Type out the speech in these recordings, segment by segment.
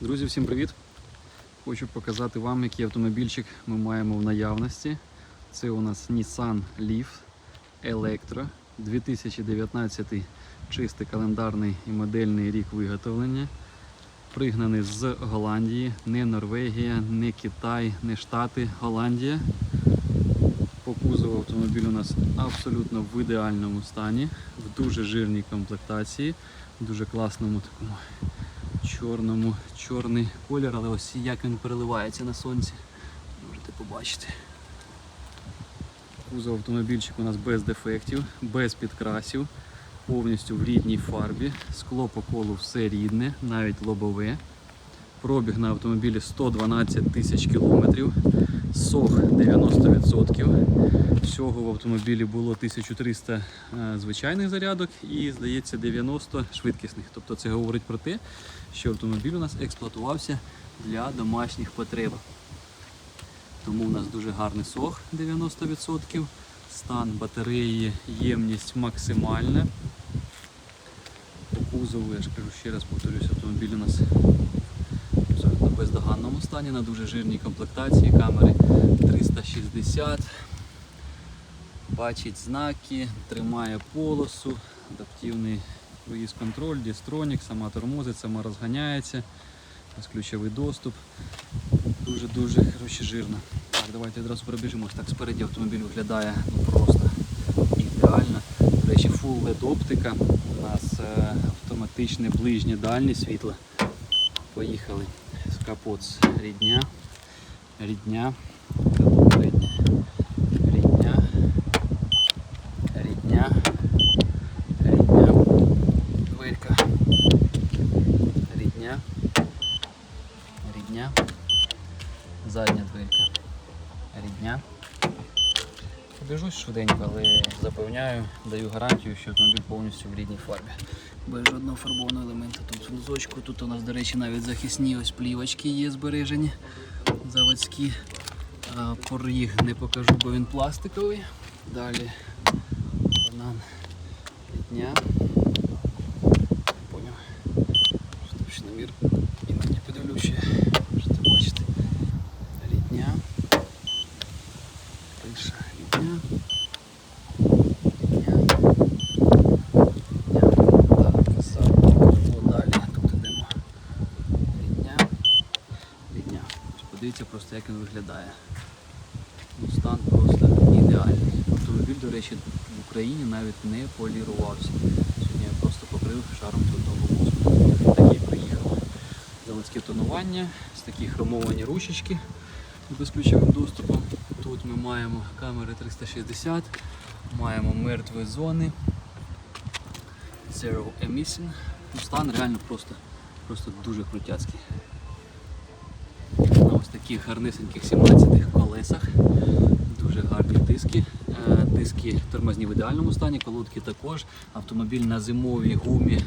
Друзі, всім привіт! Хочу показати вам, який автомобільчик ми маємо в наявності. Це у нас Nissan Leaf Electro 2019 чистий календарний і модельний рік виготовлення. Пригнаний з Голландії, не Норвегія, не Китай, не Штати, Голландія. По кузову автомобіль у нас абсолютно в ідеальному стані, в дуже жирній комплектації, в дуже класному такому чорному, чорний колір, але ось як він переливається на сонці. Можете побачити. Кузов автомобільчик у нас без дефектів, без підкрасів, повністю в рідній фарбі. Скло по колу все рідне, навіть лобове. Пробіг на автомобілі 112 тисяч кілометрів, сох 90%. Всього в автомобілі було 1300 е, звичайних зарядок і, здається, 90 швидкісних. Тобто це говорить про те, що автомобіль у нас експлуатувався для домашніх потреб. Тому у нас дуже гарний сох 90%, стан батареї, ємність максимальна. По кузову, я ж кажу ще раз повторюсь, автомобіль у нас абсолютно бездоганному стані, на дуже жирній комплектації, камери 360, бачить знаки, тримає полосу, адаптивний круїз контроль, дістронік, сама тормозить, сама розганяється, ось ключовий доступ. Дуже-дуже коротше, жирно. Так, давайте одразу пробіжимо. Так спереді автомобіль виглядає ну, просто ідеально. До речі, Full LED оптика. У нас е, автоматичне ближнє дальнє світло. Поїхали. Капот. Рідня. Рідня. Рідня. Рідня. Дверка. Рідня. Рідня. Задня дверка. Рідня. Побіжусь швиденько, але запевняю, даю гарантію, що автомобіль повністю в рідній фарбі. Без жодного фарбованого елементу. Тут в низочку, тут у нас, до речі, навіть захисні ось плівочки є збережені. Заводські. Поріг не покажу, бо він пластиковий. Далі банан рідня. Поняв. Штучномір. Іноді подивлюсь ще. Можете бачити. Рідня. Криша рідня. Рідня. Рідня. Так, заднє крило далі. Тут ідемо. Рідня. Рідня. Ось Подивіться просто, як він виглядає. Ну, стан просто ідеальний. Автомобіль, до речі, в Україні навіть не полірувався. Сьогодні я просто покрив шаром трудового воску. Такий приїхав. Заводське тонування, ось такі хромовані ручечки з безключовим доступом. Тут ми маємо камери 360, маємо мертві зони. Zero emission. Ну, Стан реально просто, просто дуже крутяцький. Таких гарнисеньких 17-х колесах. Дуже гарні диски. Е, Диски тормозні в ідеальному стані, колодки також. Автомобіль на зимовій гумі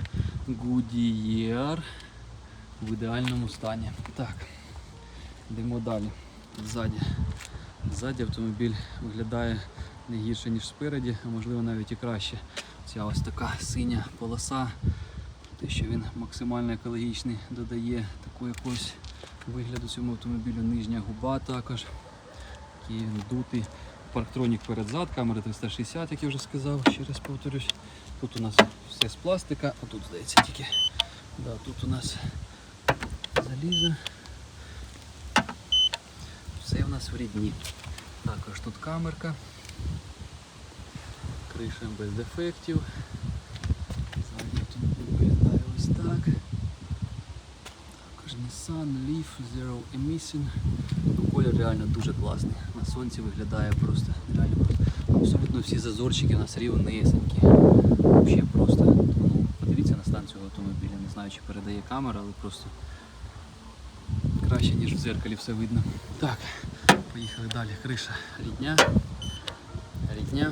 Goodyear в ідеальному стані. Так, йдемо далі. Ззаді. Ззаді автомобіль виглядає не гірше, ніж спереді, а можливо навіть і краще. Ця ось така синя полоса. Те, що він максимально екологічний, додає таку якусь вигляду цьому автомобілю. Нижня губа також. Такий дутий. Парктронік перед-зад, камера 360, як я вже сказав, ще раз повторюсь. Тут у нас все з пластика, а тут здається тільки. Да, тут у нас залізо. Все у нас в рідні. Також тут камерка. Криша без дефектів. Задній автомобіль виглядає ось так. Nissan Leaf Zero Emission. Ну, колір реально дуже класний. На сонці виглядає просто реально. Абсолютно всі зазорчики у нас рівнесенькі. Взагалі просто. Ну, подивіться на стан цього автомобіля. Не знаю, чи передає камера, але просто краще, ніж в зеркалі все видно. Так, поїхали далі. Криша рідня. Рідня.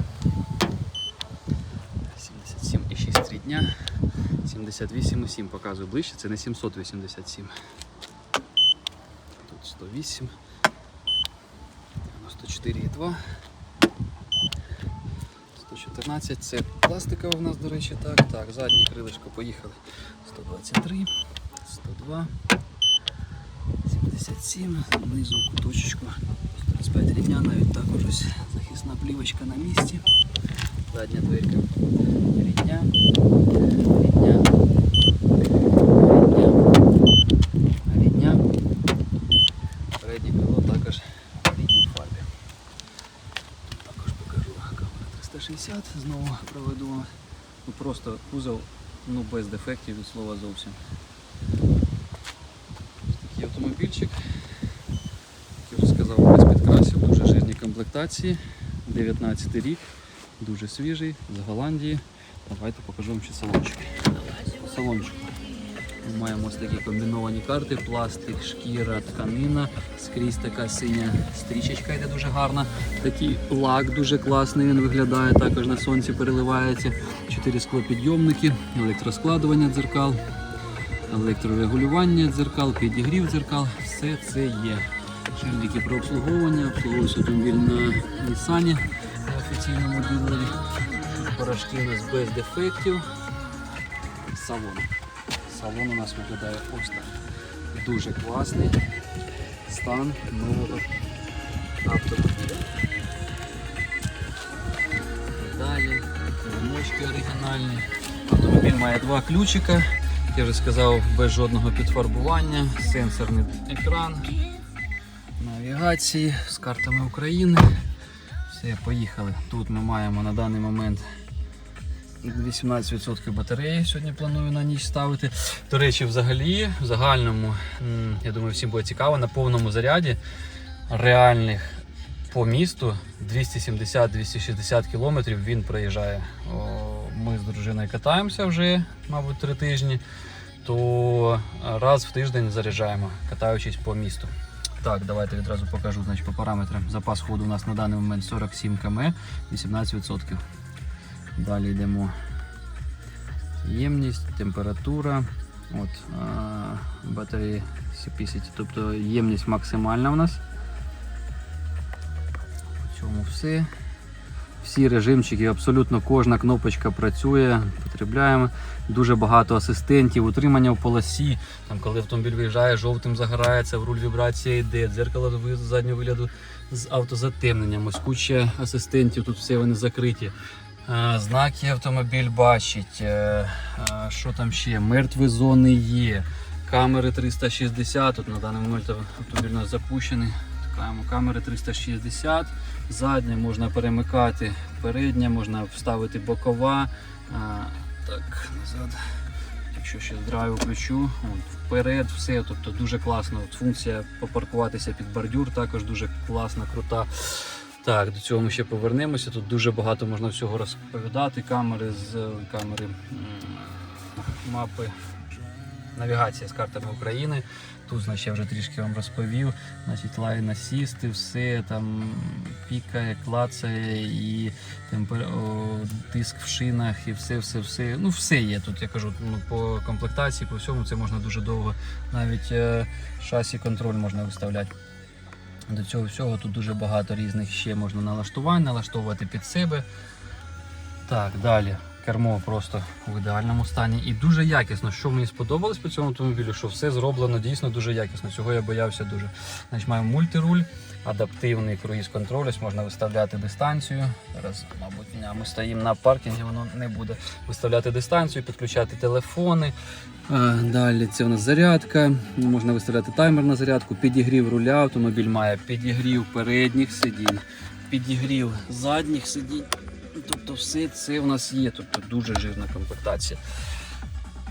77,6 рідня. 78,7 показую ближче, це не 787. Тут 108. 94,2. 114. Це пластикова в нас, до речі, так. Так, заднє крилишко поїхали. 123, 102, 157, знизу куточечку 135 рівня, навіть також ось захисна плівочка на місці. Задня дверка рідня, рідня, рідня. Переднє крило також в рідній фарбі. Також покажу камера 360, знову проведу. Ну, просто кузов ну, без дефектів від слова зовсім. Ось такий автомобільчик. Як я вже сказав, без підкрасів, дуже жирні комплектації. 19 рік, дуже свіжий, з Голландії. Давайте покажу вам ще салончик. По салончику. Ми маємо ось такі комбіновані карти, пластик, шкіра, тканина, скрізь така синя стрічечка йде дуже гарна. Такий лак дуже класний, він виглядає, також на сонці переливається. Чотири склопідйомники, електроскладування дзеркал, електрорегулювання дзеркал, підігрів дзеркал, все це є. Шильники про обслуговування, обслуговується автомобіль на Нісані на офіційному дилері. Порошки у нас без дефектів. Салон. Салон у нас виглядає так. Дуже класний стан нового автомобіля. Далі, ремочки оригінальні. Автомобіль має два ключика, я вже сказав, без жодного підфарбування, сенсорний екран, навігації з картами України. Все, поїхали. Тут ми маємо на даний момент 18% батареї сьогодні планую на ніч ставити. До речі, взагалі, в загальному, я думаю, всім буде цікаво, на повному заряді реальних по місту 270-260 кілометрів він проїжджає. Ми з дружиною катаємося вже, мабуть, три тижні, то раз в тиждень заряджаємо, катаючись по місту. Так, давайте відразу покажу значить, по параметрам. Запас ходу у нас на даний момент 47 км, 18%. Далі йдемо. Ємність, температура. От, батареї C50, тобто ємність максимальна у нас. В цьому все. Всі режимчики, абсолютно кожна кнопочка працює, потребляємо. Дуже багато асистентів, утримання в полосі. Там, коли автомобіль виїжджає, жовтим загорається, в руль вібрація йде, дзеркало заднього вигляду з автозатемненням. Ось куча асистентів, тут все вони закриті. Е, Знаки автомобіль бачить. е, е, Що там ще? Мертві зони є. Камери 360. Тут на даний момент автомобіль у нас запущений. Камери 360. Задня можна перемикати, передня, можна вставити бокова. Так, назад. Якщо ще з драйву включу, вперед, все, тобто дуже класно. Функція попаркуватися під бордюр також дуже класна, крута. Так, до цього ми ще повернемося. Тут дуже багато можна всього розповідати. Камери з камери мапи. Навігація з картами України. Тут, значить, я вже трішки вам розповів. Значить, лайн асісти, все там пікає, клацає і темпер... о, тиск в шинах, і все, все, все. Ну, все є тут. Я кажу, ну, по комплектації, по всьому це можна дуже довго. Навіть е, шасі контроль можна виставляти. До цього всього тут дуже багато різних ще можна налаштувань, налаштовувати під себе. Так, далі. Кермо просто в ідеальному стані і дуже якісно. Що мені сподобалось по цьому автомобілю, що все зроблено дійсно дуже якісно. Цього я боявся дуже. Значить, маємо мультируль, адаптивний круїз-контроль, ось можна виставляти дистанцію. Зараз, мабуть, ми стоїмо на паркінгі, воно не буде виставляти дистанцію, підключати телефони. Далі це у нас зарядка. Можна виставляти таймер на зарядку, підігрів руля. Автомобіль має підігрів передніх сидінь, підігрів задніх сидінь. Тобто все це у нас є, тобто дуже жирна комплектація.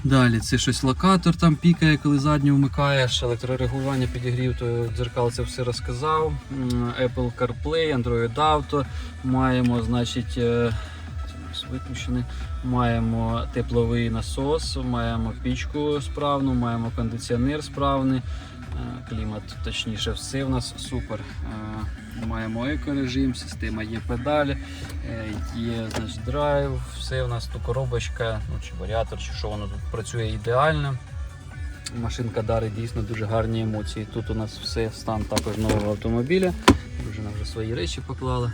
Далі це щось локатор там пікає, коли задню вмикаєш, електрорегулювання підігрів, то дзеркал це все розказав. Apple CarPlay, Android Auto. Маємо, значить, е, виключений. Маємо тепловий насос, маємо пічку справну, маємо кондиціонер справний, клімат, точніше, все в нас супер. Е, Маємо екорежим, система є педалі, е, є значить, драйв, все у нас тут коробочка, ну, чи варіатор, чи що воно тут працює ідеально. Машинка дарить дійсно дуже гарні емоції. Тут у нас все стан також нового автомобіля. Дружина вже свої речі поклала.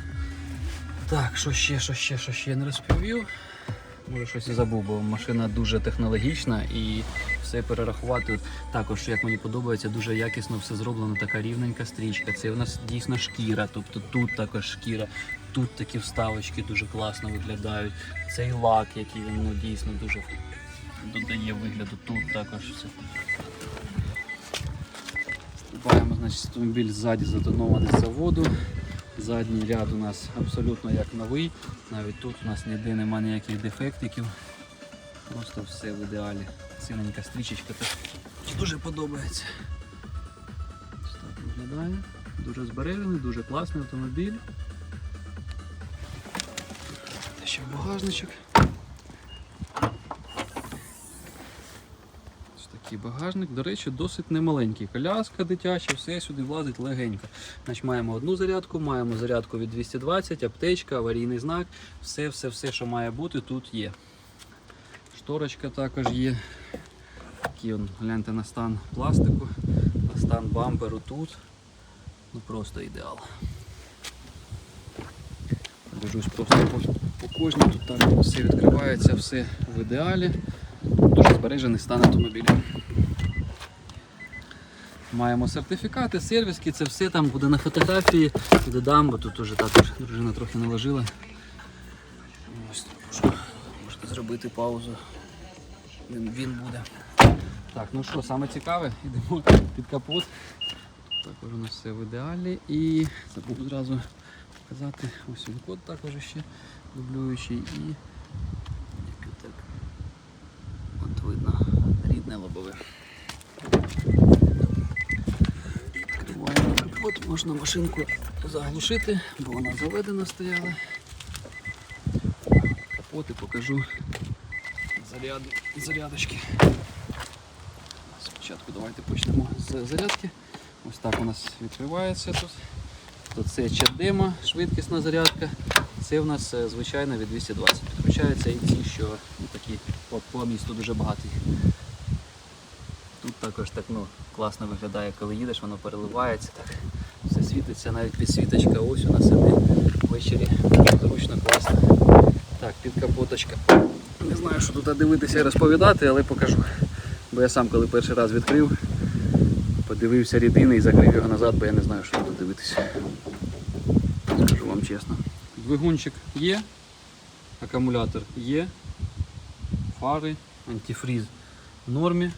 Так, що ще, що ще, що ще не розповів. Може щось і забув, бо машина дуже технологічна і все перерахувати. Також, як мені подобається, дуже якісно все зроблено, така рівненька стрічка. Це у нас дійсно шкіра, тобто тут також шкіра, тут такі вставочки дуже класно виглядають. Цей лак, який він ну, дійсно дуже додає вигляду, тут також все. Стрибаємо, значить, автомобіль ззаді затонований з заводу. Задній ряд у нас абсолютно як новий. Навіть тут у нас ніде немає ніяких дефектиків. Просто все в ідеалі. Синенька стрічечка так дуже подобається. Ось так виглядає. Дуже збережений, дуже класний автомобіль. Ще багажничок. Такий багажник. До речі, досить немаленький. Коляска дитяча, все сюди влазить легенько. Значить, маємо одну зарядку, маємо зарядку від 220, аптечка, аварійний знак. Все, все, все, що має бути, тут є. Шторочка також є. Такий он, гляньте на стан пластику, на стан бамперу тут. Ну просто ідеал. Пробіжусь просто по, по кожній, тут так все відкривається, все в ідеалі. Дуже збережений стан автомобіля. Маємо сертифікати, сервіски, це все там буде на фотографії, додам, бо тут уже також дружина трохи наложила. Ось можна, зробити паузу. Він, він буде. Так, ну що, саме цікаве, йдемо під капот. Також у нас все в ідеалі. І забув зразу показати. Ось він код також ще дублюючий і який так. От видно рідне лобове. Відкриваємо капот, можна машинку заглушити, бо вона заведена стояла. Капот і покажу заряди, зарядочки. Спочатку давайте почнемо з зарядки. Ось так у нас відкривається тут. Тут це чадема, швидкісна зарядка. Це в нас е, звичайно від 220. Підключаються і ці, що ну, такі по, по місту дуже багаті. Тут також так ну, класно виглядає, коли їдеш, воно переливається, так світиться, навіть підсвіточка. Ось у нас іде ввечері. Зручно, класно. Так, підкапоточка. Не знаю, що тут дивитися і розповідати, але покажу. Бо я сам, коли перший раз відкрив, подивився рідини і закрив його назад, бо я не знаю, що тут дивитися. Скажу вам чесно. Двигунчик є, акумулятор є, фари, антифріз в нормі.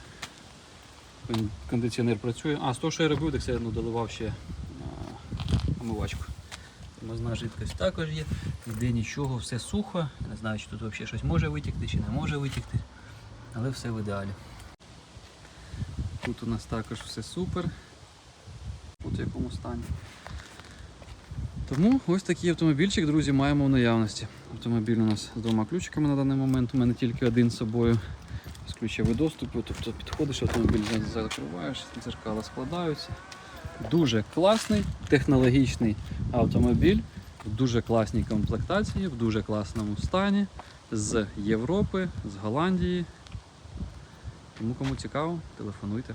Кондиціонер працює. А, з того, що я робив, так все одно доливав ще омивачку. Тормозна жидкость також є. Ніде нічого, все сухо. Не знаю, чи тут взагалі щось може витікти, чи не може витікти. Але все в ідеалі. Тут у нас також все супер. От в якому стані. Тому ось такий автомобільчик, друзі, маємо в наявності. Автомобіль у нас з двома ключиками на даний момент. У мене тільки один з собою з ключовий доступу. Тобто підходиш, автомобіль закриваєш, дзеркала складаються. Дуже класний, технологічний автомобіль в дуже класній комплектації, в дуже класному стані з Європи, з Голландії. Тому кому цікаво, телефонуйте.